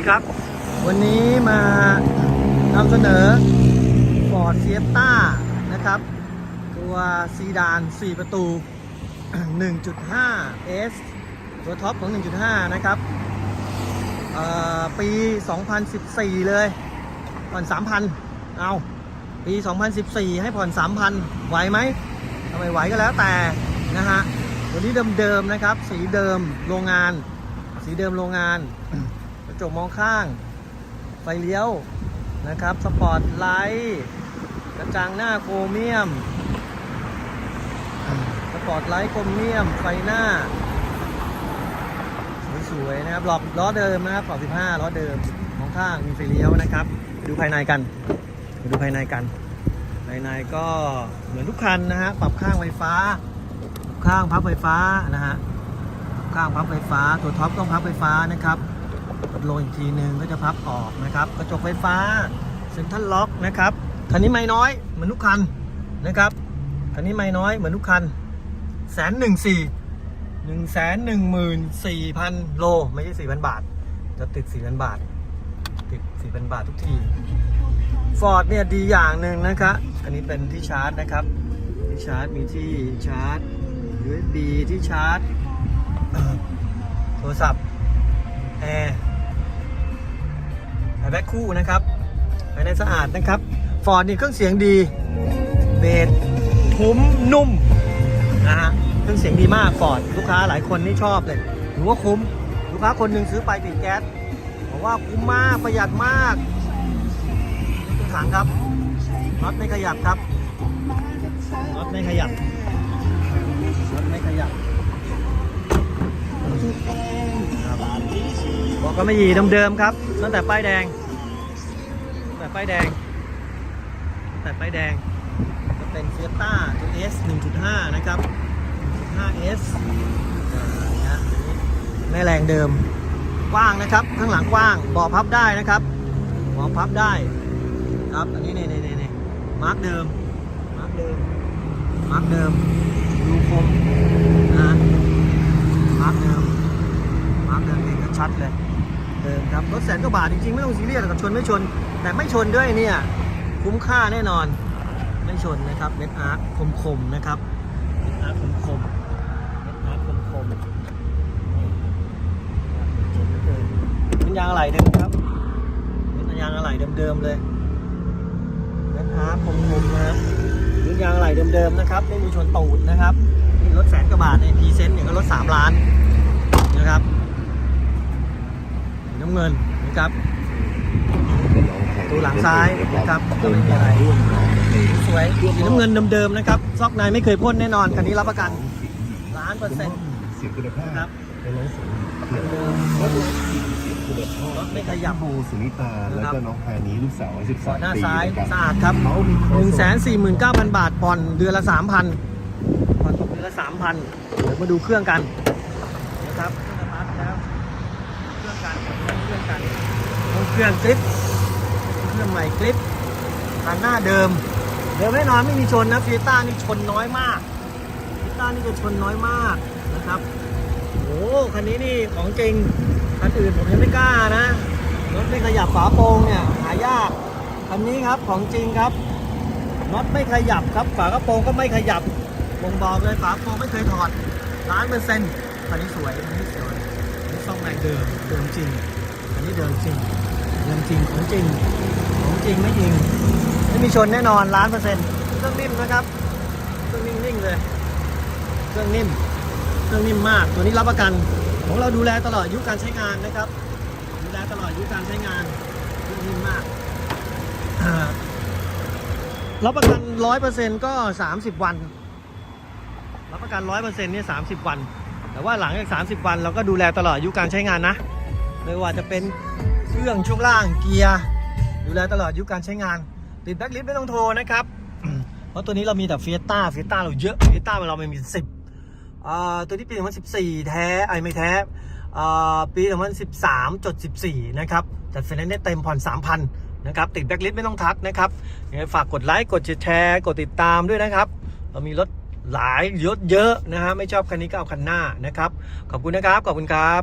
ดีครับ วันนี้มานำเสนอ Ford Fiesta นะครับ ตัวซีดาน 4 ประตู 1.5 S ตัวท็อปของ 1.5 นะครับเอ่อปี 2014 เลย ผ่อน 3,000 เอา ปี 2014 ให้ผ่อน 3,000 ไหวไหมทำไมไหวก็แล้วแต่นะฮะตัวนี้เดิมๆนะครับ สีเดิมโรงงาน สีเดิมโรงงาน จกมองข้าง ไฟเลี้ยวนะครับ สปอร์ตไลท์กระจังหน้าโครเมียม สปอร์ตไลท์โครเมียม ไฟหน้า สวยๆนะครับหลอกล้อเดิมนะครับขอบ15ล้อเดิมมองข้างมีไฟเลี้ยวนะครับ ดูภายในกันดูภายในกัน ภายในก็เหมือนทุกคันนะฮะปรับข้างไฟฟ้า ข้างพับไฟฟ้านะฮะข้างพับไฟฟ้า ตัวท็อปต้องพับไฟฟ้านะครับ กดลอีกทีหนึ่งก็จะพับออกนะครับ กระจกไฟฟ้าเซ็นทรัลล็อกนะครับคันนี้ไม่น้อยเหมือนทุกคันนะครับคันนี้ไม่น้อยเหมือนทุกคันแสนหนึ่งสี่หนึ่งแสนหนึ่งหมื่นสี่พันโลไม่ใช่สี่พันบาท จะติดสี่พันบาท ติดสี่พันบาททุกทีฟอร์ดเนี่ยดีอย่างหนึ่งนะครับอันนี้เป็นที่ชาร์จนะครับ ที่ชาร์จมีที่ชาร์จ USB ที่ชาร์จโทรศัพท์แอร์ แอร์แบ็คคู่นะครับภายในสะอาดนะครับฟอร์ดนี่เครื่องเสียงดีเบสทุ้มนุ่มนะฮะเครื่องเสียงดีมากฟอร์ดลูกค้าหลายคนนี่ชอบเลยถือว่าคุ้มลูกค้าคนหนึ่งซื้อไปติดแก๊สบอกว่าคุ้มมากประหยัดมากนี่คือถังครับน็อตไม่ขยับครับน็อตไม่ขยับน็อตไม่ขยับบบอกก็ไม่ยีเดิมๆครับ ตั้งแต่ป้ายแดงตั้งแต่ป้ายแดงตั้งแต่ป้ายแดงจะเป็นเฟียต้าตัว S 1.5 นะครับ 1.5S อ่านะแม่แรงเดิม กว้างนะครับ ข้างหลังกว้างบาะพับได้นะครับบาะพับได้ครับ อันนี้นี่นี่นี่นี่มาร์กเดิม มาร์กเดิม มาร์กเดิม ดูคมนะมาร์กเดิม มาร์กเดิมเองก็ชัดเลย เดิมครับรถแสนกว่าบาทจริงๆ ไม่ต้องซีเรียสกับชนไม่ชน แต่ไม่ชนด้วยเนี่ยคุ้มค่าแน่นอนไม่ชนนะครับเม็ดอาร์คคมๆนะครับเม็ดอาร์คคมๆเม็ดอาร์คคมๆนี่เจ๋งเหลือเกินเป็นยางอะไหล่เดิมครับเป็นยางอะไหล่เดิมๆเลยเม็ดอาร์คคมๆนะครับเป็นยางอะไหล่เดิมๆนะครับไม่มีชนตูดนะครับนี่รถแสนกว่าบาทเนี่ยพรีเซนต์อย่างก็รถสามล้านนะครับ น้ำเงินนะครับตัวหลังซ้ายนะครับก็ไม่มีอะไรสวยสีน้ำเงินเดิมๆนะครับ ซอกในไม่เคยพ่นแน่นอนคันนี้รับประกันล้านเปอร์เซ็นต์เสียงคุณภาพครับรถไม่ขยับโบสุนิตาแล้วก็น้องพานี้ลูกสาวอายุเบาะหน้าซ้ายสะอาดครับหนึ่งแสนสี่หมื่นเก้าพันบาทผ่อนเดือนละสามพันผ่อนตกเดือนละสามพันเดี๋ยวมาดูเครื่องกันนะครับเครื่องสตาร์ทแล้ว กันเครื่องกันเครื่องคลิปเครื่องใหม่คลิปคันหน้าเดิม เดิมแน่นอนไม่มีชนนะฟีต้านี่ชนน้อยมากฟีต้านี่จะชนน้อยมากนะครับโอ้คันนี้นี่ของจริงคันอื่นผมยังไม่กล้านะรถไม่ขยับฝาโปรงเนี่ยหายากคันนี้ครับของจริงครับน็อตไม่ขยับครับ ฝากระโปรงก็ไม่ขยับบ่งบอกเลยฝากระโปรงไม่เคยถอดล้านเปอร์เซ็นต์คันนี้สวยคันนี้สวย อันนี้ซ่อมแรงเดิมเดิมจริง อันนี้เดิมจริงเดิมจริงของจริงของจริงไม่จริงไม่มีชนแน่นอนล้านเปอร์เซ็นต์เครื่องนิ่มนะครับเครื่องนิ่งๆเลยเครื่องนิ่มเครื่องนิ่มมากตัวนี้รับประกัน ของเราดูแลตลอดอายุการใช้งานนะครับ ดูแลตลอดอายุการใช้งานเครื่องนิ่มมากรับประกันร้อยเปอร์เซ็นต์ก็สามสิบวันรับประกันร้อยเปอร์เซ็นต์เนี่ยสามสิบวัน แต่ว่าหลังจากสามสิบวันเราก็ดูแลตลอดอายุการใช้งานนะ ไม่ว่าจะเป็นเครื่องช่วงล่างเกียร์ ดูแลตลอดอายุการใช้งาน ติดแบ็คลิฟต์ไม่ต้องโทรนะครับ เพราะตัวนี้เรามีแต่เฟียต้าเฟียต้าเราเยอะเฟียต้าเราไม่มีสิบอ่าตัวที่ปี2014 แท้ไอ้ไม่แท้อ่าปี2013จด14 นะครับจัดไฟแนนซ์ได้เต็มผ่อน 3,000 นะครับ ติดแบ็คลิสต์ไม่ต้องทักนะครับยังไงฝากกดไลค์กดแชร์กดติดตามด้วยนะครับ เรามีรถ หลายยศเยอะนะฮะไม่ชอบคันนี้ก็เอาคันหน้านะครับ ขอบคุณนะครับ ขอบคุณครับ